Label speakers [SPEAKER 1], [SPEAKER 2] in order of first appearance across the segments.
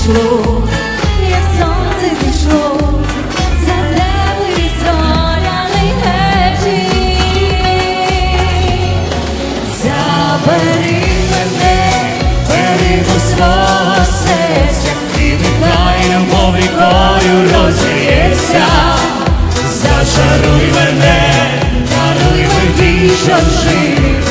[SPEAKER 1] прийшло, як сонце зійшло, за теплий зоряний вечір. Забери мене, бери серця, і нехай любов рікою розліється. Зачаруй мене, даруй мені, щоб жити.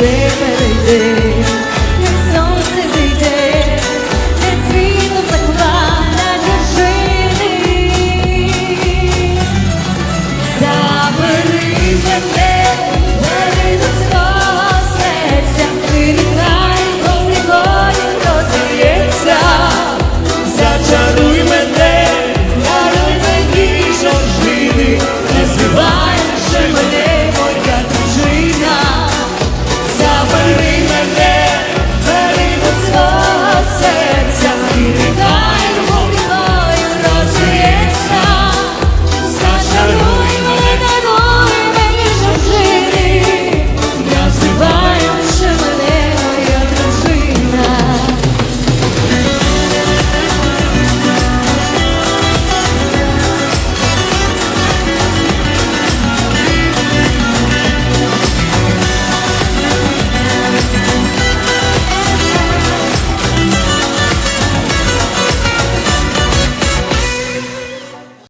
[SPEAKER 1] sempre me